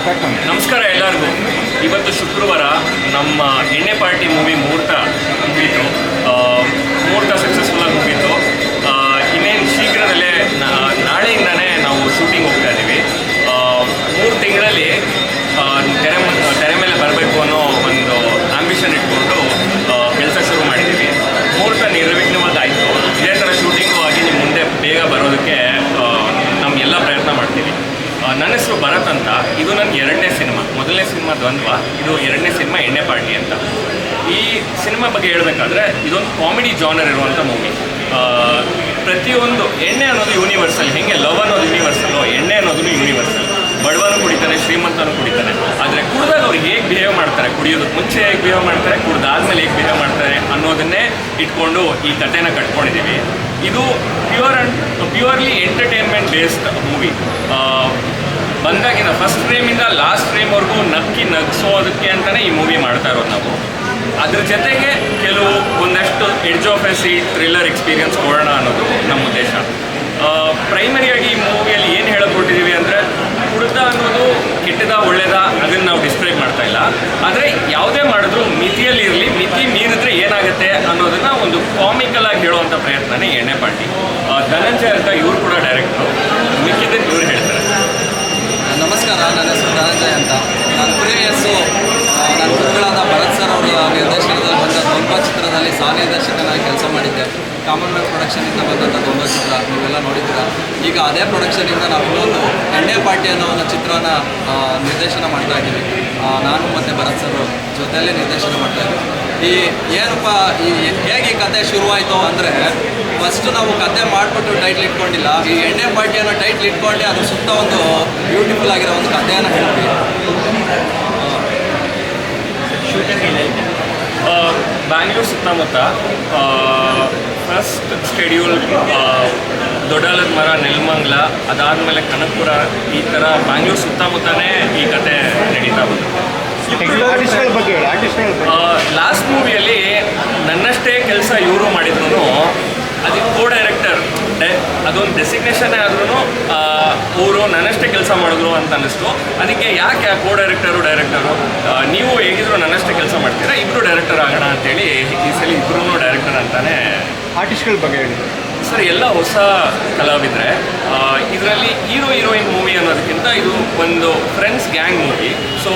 ನಮಸ್ಕಾರ ಎಲ್ಲರಿಗೂ. ಇವತ್ತು ಶುಕ್ರವಾರ ನಮ್ಮ ಎಣ್ಣೆ ಪಾರ್ಟಿ ಮೂವಿ ಮುಹೂರ್ತ ಮುಗೀತು. ನನ್ನ ಹೆಸರು ಭರತ್ ಅಂತ. ಇದು ನನ್ನ ಎರಡನೇ ಸಿನಿಮಾ. ಮೊದಲನೇ ಸಿನಿಮಾ ದ್ವಂದ್ವ. ಇದು ಎರಡನೇ ಸಿನಿಮಾ ಎಣ್ಣೆ ಪಾರ್ಟಿ ಅಂತ. ಈ ಸಿನಿಮಾ ಬಗ್ಗೆ ಹೇಳಬೇಕಾದ್ರೆ ಇದೊಂದು ಕಾಮಿಡಿ ಜಾನರ್ ಇರುವಂಥ ಮೂವಿ. ಪ್ರತಿಯೊಂದು ಎಣ್ಣೆ ಅನ್ನೋದು ಯೂನಿವರ್ಸಲ್ ಹೆಂಗೆ ಲವ್ ಅನ್ನೋದು ಯೂನಿವರ್ಸಲ್ಲು ಎಣ್ಣೆ ಅನ್ನೋದು ಯೂನಿವರ್ಸಲ್ ಬಡವನು ಕುಡಿತಾನೆ, ಶ್ರೀಮಂತನು ಕುಡಿತಾನೆ. ಆದರೆ ಕುಡಿದಾಗ ಅವ್ರು ಹೇಗೆ ಬಿಹೇವ್ ಮಾಡ್ತಾರೆ? ಕುಡಿಯೋದಕ್ಕೆ ಮುಂಚೆ ಹೇಗೆ ಬಿಹೇವ್ ಮಾಡ್ತಾರೆ? ಕುಡ್ದಾದ್ಮೇಲೆ ಹೇಗೆ ಬಿಹೇವ್ ಮಾಡ್ತಾರೆ ಅನ್ನೋದನ್ನೇ ಇಟ್ಕೊಂಡು ಈ ಕಥೆನ ಕಟ್ಕೊಂಡಿದ್ದೀವಿ ಇದು pure and purely entertainment based movie ಬಂದಾಗಿನ first ಫ್ರೇಮಿಂದ ಲಾಸ್ಟ್ ಫ್ರೇಮ್ವರೆಗೂ ನಕ್ಕಿ ನಗಿಸೋದಕ್ಕೆ ಅಂತಲೇ ಈ ಮೂವಿ ಮಾಡ್ತಾ ಇರೋದು ನಾವು. ಅದ್ರ ಜೊತೆಗೆ ಕೆಲವು ಒಂದಷ್ಟು edge of a seat thriller experience ಕೊಡೋಣ ಅನ್ನೋದು ನಮ್ಮ ಉದ್ದೇಶ. ಪ್ರೈಮರಿಯಾಗಿ ಈ ಮೂವಿಯಲ್ಲಿ ಏನು ಹೇಳಿಕೊಟ್ಟಿದ್ದೀವಿ ಅಂದರೆ ಕುಡಿತ ಅನ್ನೋದು ಕೆಟ್ಟದ ಒಳ್ಳೆಯದ ಅದನ್ನು ನಾವು ಡಿಸ್ಕ್ರೈಬ್ ಮಾಡ್ತಾ ಇಲ್ಲ. ಆದರೆ ಯಾವುದೇ ಮಾಡಿದ್ರು ಮಿತಿಯಲ್ಲಿ ಇರಲಿ, ಮಿತಿ ಮೀರಿದ್ರೆ ಏನಾಗುತ್ತೆ ಅನ್ನೋದನ್ನು ಒಂದು ಕಾಮಿಕಲ್ ಆಗಿ ಹೇಳುವಂಥ ಪ್ರಯತ್ನನೇ ಎಣ್ಣೆ ಪಾಟಿ ಧನಂಜಯ ಅಂತ ಇವರು ಕೂಡ ಡೈರೆಕ್ಟ್ರು ಮಿಕ್ಕಿದ್ದನ್ನು ಇವ್ರು ಹೇಳ್ತಾರೆ ನಮಸ್ಕಾರ ನನ್ನ ಹೆಸರು ಧನಂಜಯ ಅಂತ ನಾನು ಪ್ರೀವಿಯಸ್ಸು ನನ್ನ ಗುರುಗಳಾದ ಭರತ್ ಸರ್ ಅವರ ನಿರ್ದೇಶನದಲ್ಲಿ ಬಂದ ದೊಂಬ ಚಿತ್ರದಲ್ಲಿ ಸಹ ನಿರ್ದೇಶಕನಾಗಿ ಕೆಲಸ ಮಾಡಿದ್ದೆ ಕಾಮನ್ವೆಲ್ತ್ ಪ್ರೊಡಕ್ಷನಿಂದ ಬಂದಂಥ ದೊಂಬ ಚಿತ್ರ ನೀವೆಲ್ಲ ನೋಡಿದ್ದೀರಾ ಈಗ ಅದೇ ಪ್ರೊಡಕ್ಷನಿಂದ ನಾವು ಇನ್ನೊಂದು ಎಣ್ಣೆ ಪಾರ್ಟಿ ಅನ್ನೋ ಒಂದು ಚಿತ್ರನ ನಿರ್ದೇಶನ ಮಾಡ್ತಾ ಇದ್ದೀವಿ. ನಾನು ಮತ್ತು ಭರತ್ ಸರ್ ಜೊತೆಯಲ್ಲೇ ನಿರ್ದೇಶನ ಮಾಡ್ತಾ ಇದ್ದೀವಿ. ಈ ಏನಪ್ಪ, ಈ ಹೇಗೆ ಈ ಕತೆ ಶುರುವಾಯಿತು ಅಂದರೆ ಫಸ್ಟ್ ನಾವು ಕತೆ ಮಾಡಿಬಿಟ್ಟು ಟೈಟ್ಲ್ ಇಟ್ಕೊಂಡಿಲ್ಲ. ಈ ಎಣ್ಣೆ ಪಾರ್ಟಿ ಅನ್ನೋ ಟೈಟ್ಲ್ ಇಟ್ಕೊಂಡೆ ಅದ್ರ ಸುತ್ತ ಒಂದು ಬ್ಯೂಟಿಫುಲ್ ಆಗಿರೋ ಒಂದು ಕಥೆಯನ್ನು ಹೇಳ್ತೀವಿ. ಬ್ಯಾಂಗ್ಳೂರ್ ಸುತ್ತಮುತ್ತ ಫಸ್ಟ್ ಸ್ಕೆಡ್ಯೂಲ್ ದೊಡ್ಡಾಲದ ಮರ ನೆಲಮಂಗ್ಲ ಅದಾದಮೇಲೆ ಕನಕಪುರ ಈ ಥರ ಬ್ಯಾಂಗ್ಳೂರ್ ಸುತ್ತಮುತ್ತನೇ ಈ ಕತೆ ನಡೀತಾ ಬಂತು. ಲಾಸ್ಟ್ ಮೂವಿಯಲ್ಲಿ ನನ್ನಷ್ಟೇ ಕೆಲಸ ಇವರು ಮಾಡಿದ್ರು ಅದಕ್ಕೆ ಕೋ ಡೈರೆಕ್ಟರ್ ಅದೊಂದು ಡೆಸಿಗ್ನೇಷನ್ ಆದ್ರೂ ಅವರು ನನ್ನಷ್ಟೇ ಕೆಲಸ ಮಾಡಿದ್ರು ಅಂತ ಅನ್ನಿಸ್ತು. ಅದಕ್ಕೆ ಯಾಕೆ ಕೋ ಡೈರೆಕ್ಟರು ಡೈರೆಕ್ಟರು ನೀವು ಹೇಗಿದ್ರು ನನ್ನಷ್ಟೇ ಕೆಲಸ ಮಾಡ್ತೀರಾ ಇಬ್ಬರು ಡೈರೆಕ್ಟರ್ ಆಗೋಣ ಅಂತೇಳಿ ಈ ಸಲ ಇಬ್ಬರೂ ಡೈರೆಕ್ಟರ್ ಅಂತಾನೆ ಆರ್ಟಿಸ್ಟ್ಗಳ ಬಗ್ಗೆ ಹೇಳಿ. ಸರ್ ಎಲ್ಲ ಹೊಸ ಕಲಾವಿದರೆ ಇದರಲ್ಲಿ ಹೀರೋ ಹೀರೋಯಿನ್ ಮೂವಿ ಅನ್ನೋದಕ್ಕಿಂತ ಇದು ಒಂದು ಫ್ರೆಂಡ್ಸ್ ಗ್ಯಾಂಗ್ ಮೂವಿ ಸೊ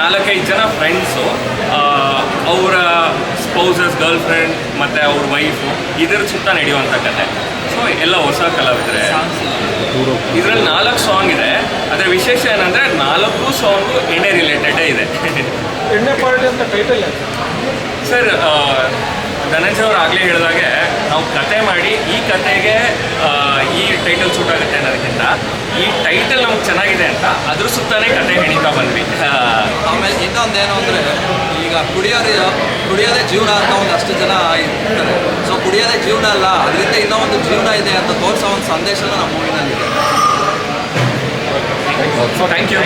ನಾಲ್ಕೈದು ಜನ ಫ್ರೆಂಡ್ಸು ಅವರ ಸ್ಪೌಸಸ್ ಗರ್ಲ್ ಫ್ರೆಂಡ್ ಮತ್ತು ಅವ್ರ ವೈಫು ಇದರ ಸುತ್ತ ನಡೆಯುವಂಥ ಕತೆ. ಸೊ ಎಲ್ಲ ಹೊಸ ಕಲಾವಿದರೆ. ಇದರಲ್ಲಿ ನಾಲ್ಕು ಸಾಂಗ್ ಇದೆ. ಅದರ ವಿಶೇಷ ಏನಂದರೆ ನಾಲ್ಕು ಸಾಂಗು ಎಣ್ಣೆ ರಿಲೇಟೆಡೇ ಇದೆ. ಎಣ್ಣೆ ಪಾರ್ಟಿ ಅಂತ ಟೈಟಲ್ ಸರ್ ಧನಂಜಯ ಅವ್ರು ಆಗಲೇ ಹೇಳಿದಾಗೆ ನಾವು ಕತೆ ಮಾಡಿ ಈ ಕತೆಗೆ ಈ ಟೈಟಲ್ ಸೂಟ್ ಆಗುತ್ತೆ ಅನ್ನೋದಕ್ಕಿಂತ ಈ ಟೈಟಲ್ ನಮ್ಗೆ ಚೆನ್ನಾಗಿದೆ ಅಂತ ಅದ್ರ ಸುತ್ತಾನೆ ಕತೆ ಹೇಳ್ತಾ ಬಂದ್ವಿ. ಆಮೇಲೆ ಇನ್ನೊಂದೇನು ಅಂದರೆ ಈಗ ಕುಡಿಯೋರು ಕುಡಿಯೋದೇ ಜೀವನ ಅಂತ ಒಂದಷ್ಟು ಜನ ಇರ್ತಾರೆ. ಸೊ ಕುಡಿಯೋದೇ ಜೀವನ ಅಲ್ಲ ಅದರಿಂದ ಇನ್ನೂ ಒಂದು ಜೀವನ ಇದೆ ಅಂತ ತೋರಿಸೋ ಒಂದು ಸಂದೇಶನ ನಮ್ಮ ಮೂವಿನಲ್ಲಿದೆ. So thank you